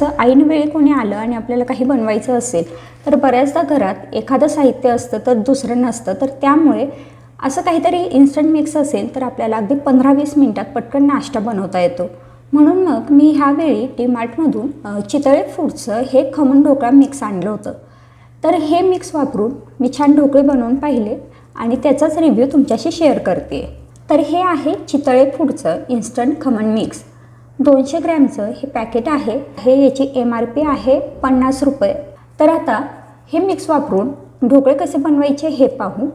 तर ऐन वेळी कोणी आलं आणि आपल्याला काही बनवायचं असेल तर बऱ्याचदा घरात एखादं साहित्य असतं तर दुसरं नसतं. तर त्यामुळे असं काहीतरी इन्स्टंट मिक्स असेल तर आपल्याला अगदी पंधरा वीस मिनटात पटकन नाश्ता बनवता येतो. म्हणून मग मी ह्यावेळी डी मार्टमधून चितळे फूडचं हे खमण ढोकळा मिक्स आणलं होतं. तर हे मिक्स वापरून मी छान ढोकळे बनवून पाहिले आणि त्याचाच रिव्ह्यू तुमच्याशी शेअर करते. तर हे आहे चितळे फूडचं इन्स्टंट खमण मिक्स दोनशे ग्रॅमचं हे पॅकेट आहे. हे याची एम आर पी आहे पन्नास रुपये. तर आता हे मिक्स वापरून ढोकळे कसे बनवायचे हे पाहू.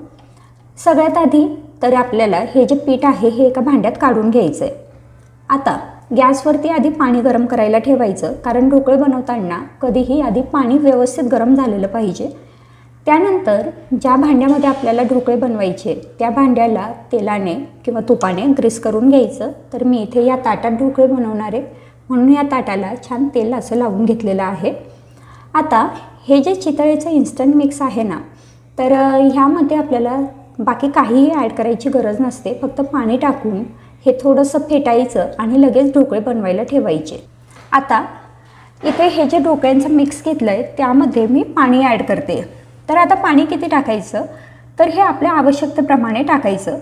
सगळ्यात आधी तर आपल्याला हे जे पीठ आहे हे एका भांड्यात काढून घ्यायचं आहे आता गॅसवरती आधी पाणी गरम करायला ठेवायचं कारण ढोकळे बनवताना कधीही आधी पाणी व्यवस्थित गरम झालेलं पाहिजे. त्यानंतर ज्या भांड्यामध्ये आपल्याला ढोकळे बनवायचे त्या भांड्याला तेलाने किंवा तुपाने ग्रीस करून घ्यायचं. तर मी इथे या ताटात ढोकळे बनवणार आहे. म्हणून या ताटाला छान तेल असं लावून घेतलेलं आहे. आता हे जे चितळेचं इन्स्टंट मिक्स आहे ना तर ह्यामध्ये आपल्याला बाकी काहीही ॲड करायची गरज नसते. फक्त पाणी टाकून हे थोडंसं फेटायचं आणि लगेच ढोकळे बनवायला ठेवायचे. आता इथे हे जे ढोकळ्यांचं मिक्स घेतलं आहे त्यामध्ये मी पाणी ॲड करते. तर आता पाणी किती टाकायचं? तर हे आपल्या आवश्यकतेप्रमाणे टाकायचं.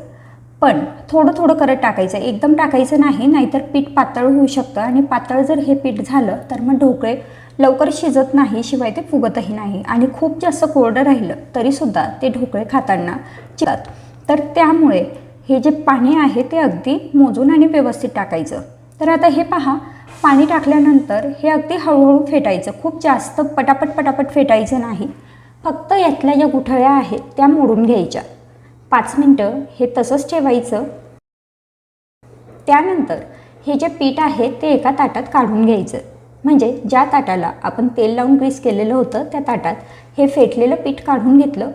पण थोडं थोडं करत टाकायचं. एकदम टाकायचं नाही नाहीतर पीठ पातळ होऊ शकतं आणि पातळ जर हे पीठ झालं तर मग ढोकळे लवकर शिजत नाही शिवाय ते फुगतही नाही. आणि खूप जास्त कोरडं राहिलं तरीसुद्धा ते ढोकळे खाताना चितात तर त्यामुळे हे जे पाणी आहे ते अगदी मोजून आणि व्यवस्थित टाकायचं. तर आता हे पहा पाणी टाकल्यानंतर हे अगदी हळूहळू फेटायचं. खूप जास्त पटापट पटापट फेटायचं नाही. फक्त यातल्या ज्या गुठळ्या आहेत त्या मोडून घ्यायच्या. पाच मिनटं हे तसंच ठेवायचं. त्यानंतर हे जे पीठ आहे ते एका ताटात काढून घ्यायचं. म्हणजे ज्या ताटाला आपण तेल लावून ग्रीस केलेलं होतं त्या ताटात हे फेटलेलं पीठ काढून घेतलं.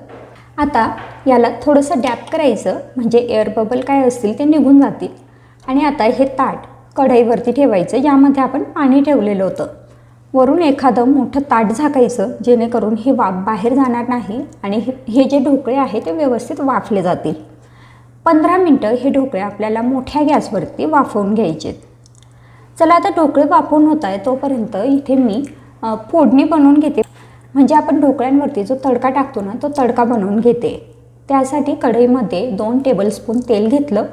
आता याला थोडंसं डॅप करायचं म्हणजे एअर बबल काय असतील ते निघून जातील. आणि आता हे ताट कढईवरती ठेवायचं ज्यामध्ये आपण पाणी ठेवलेलं होतं. वरून एखादं मोठं ताट झाकायचं जेणेकरून हे वाफ बाहेर जाणार नाही आणि हे हे जे ढोकळे आहे ते व्यवस्थित वाफले जातील. पंधरा मिनटं हे ढोकळे आपल्याला मोठ्या गॅसवरती वाफवून घ्यायचे चला आता ढोकळे वाफवून होत आहे तोपर्यंत इथे मी फोडणी बनवून घेते. म्हणजे आपण ढोकळ्यांवरती जो तडका टाकतो ना तो तडका बनवून घेते. त्यासाठी कढईमध्ये दोन टेबलस्पून तेल घेतलं.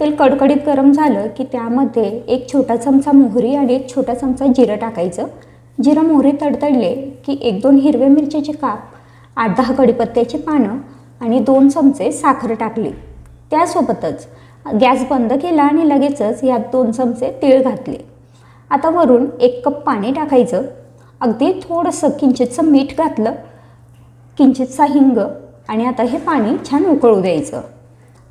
तेल कडकडीत गरम झालं की त्यामध्ये एक छोटा चमचा मोहरी आणि एक छोटा चमचा जिरं टाकायचं. जिरं मोहरी तडतडले की एक दोन हिरव्या मिरच्याचे काप आठ दहा कढीपत्त्याची पानं आणि दोन चमचे साखर टाकली. त्यासोबतच गॅस बंद केला आणि लगेचच यात दोन चमचे तीळ घातले. आता वरून एक कप पाणी टाकायचं. अगदी थोडंसं किंचितचं मीठ घातलं किंचितचा हिंग आणि आता हे पाणी छान उकळू द्यायचं.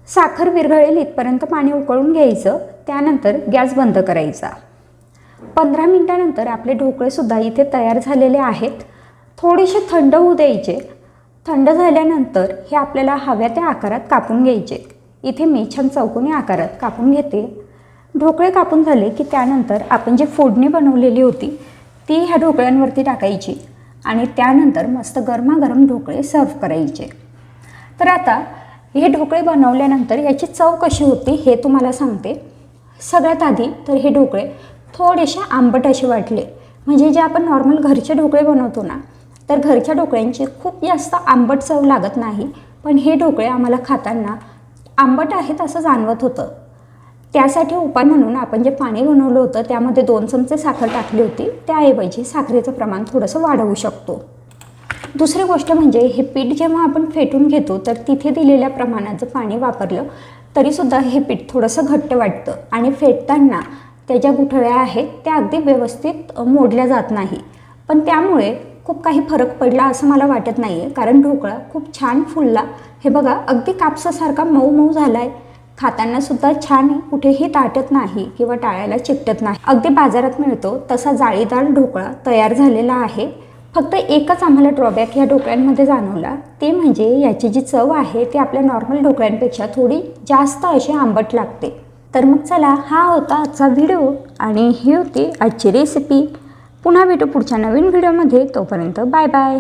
साखर विरघळेल इथपर्यंत पाणी उकळून घ्यायचं त्यानंतर गॅस बंद करायचा. पंधरा मिनटानंतर आपले ढोकळेसुद्धा इथे तयार झालेले आहेत. थोडेसे थंड होऊ द्यायचे. थंड झाल्यानंतर हे आपल्याला हव्या त्या आकारात कापून घ्यायचे. इथे मी छान चौकोनी आकारात कापून घेते. ढोकळे कापून झाले की त्यानंतर आपण जी फोडणी बनवलेली होती ती ह्या ढोकळ्यांवरती टाकायची आणि त्यानंतर मस्त गरमागरम ढोकळे सर्व करायचे. तर आता हे ढोकळे बनवल्यानंतर याची चव कशी होती हे तुम्हाला सांगते. सगळ्यात आधी तर हे ढोकळे थोडेसे आंबट असे वाटले. म्हणजे जे आपण नॉर्मल घरचे ढोकळे बनवतो ना तर घरच्या ढोकळ्यांची खूप जास्त आंबट चव लागत नाही. पण हे ढोकळे आम्हाला खाताना आंबट आहेत असं जाणवत होतं. त्यासाठी उपाय म्हणून आपण जे पाणी बनवलं होतं त्यामध्ये दोन चमचे साखर टाकली होती. त्याऐवजी साखरेचं प्रमाण थोडंसं वाढवू शकतो. दुसरी गोष्ट म्हणजे हे पीठ जेव्हा आपण फेटून घेतो तर तिथे दिलेल्या प्रमाणाचं पाणी वापरलं तरीसुद्धा हे पीठ थोडंसं घट्ट वाटतं. आणि फेटताना त्या ज्या गुठळ्या आहेत त्या अगदी व्यवस्थित मोडल्या जात नाही. पण त्यामुळे खूप काही फरक पडला असं मला वाटत नाही आहे कारण ढोकळा खूप छान फुलला. हे बघा अगदी कापसासारखा मऊ मऊ झाला आहे खाताना सुद्धा छान कुठेही ताटत नाही किंवा टाळ्याला चिकटत नाही. अगदी बाजारात मिळतो तसा जाळीदार ढोकळा तयार झालेला आहे. फक्त एकच आम्हाला ड्रॉबॅक या ढोकळ्यांमध्ये जाणवला. ते म्हणजे याची जी चव आहे ती आपल्या नॉर्मल ढोकळ्यांपेक्षा थोडी जास्त अशी आंबट लागते. तर मग चला हा होता आजचा व्हिडिओ आणि ही होती आजची रेसिपी पुन्हा भेटू पुढच्या नवीन व्हिडिओमध्ये. तोपर्यंत बाय बाय.